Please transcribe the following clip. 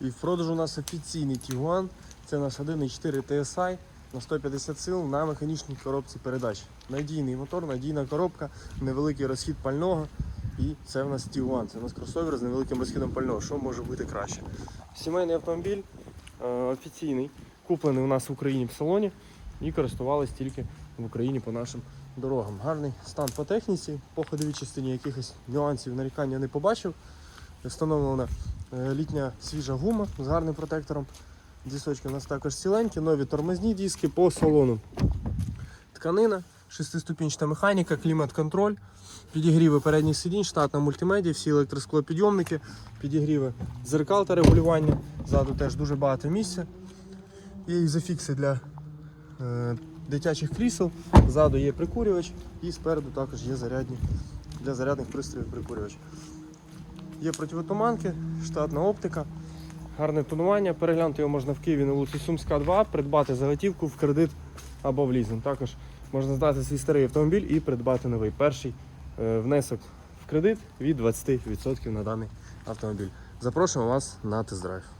І в продажу у нас офіційний Tiguan. Це наш 1.4 TSI на 150 сил на механічній коробці передач. Надійний мотор, надійна коробка, невеликий розхід пального. І це в нас Tiguan. Це у нас кросовер з невеликим розхідом пального. Що може бути краще? Сімейний автомобіль е, офіційний, куплений у нас в Україні в салоні і користувались тільки в Україні по нашим дорогам. Гарний стан по техніці, по ходовій частині якихось нюансів нарікання не побачив. Встановлена літня свіжа гума з гарним протектором. Дісочки у нас також ціленькі, нові тормозні диски по салону. Тканина, шестиступінчата механіка, клімат-контроль, підігріви передніх сидінь, штатна мультимедіа, всі електросклопідйомники, підігріви дзеркал та регулювання. Ззаду теж дуже багато місця. Є ізофікси для е, дитячих крісел. Ззаду є прикурювач і спереду також є зарядні, для зарядних пристроїв прикурювач. Є противотуманки, штатна оптика, гарне тонування. Переглянути його можна в Києві на вулиці Сумська 2, придбати заготівку в кредит або в лізинг. Також можна здати свій старий автомобіль і придбати новий. Перший е, внесок в кредит від 20% на даний автомобіль. Запрошуємо вас на тест-драйв.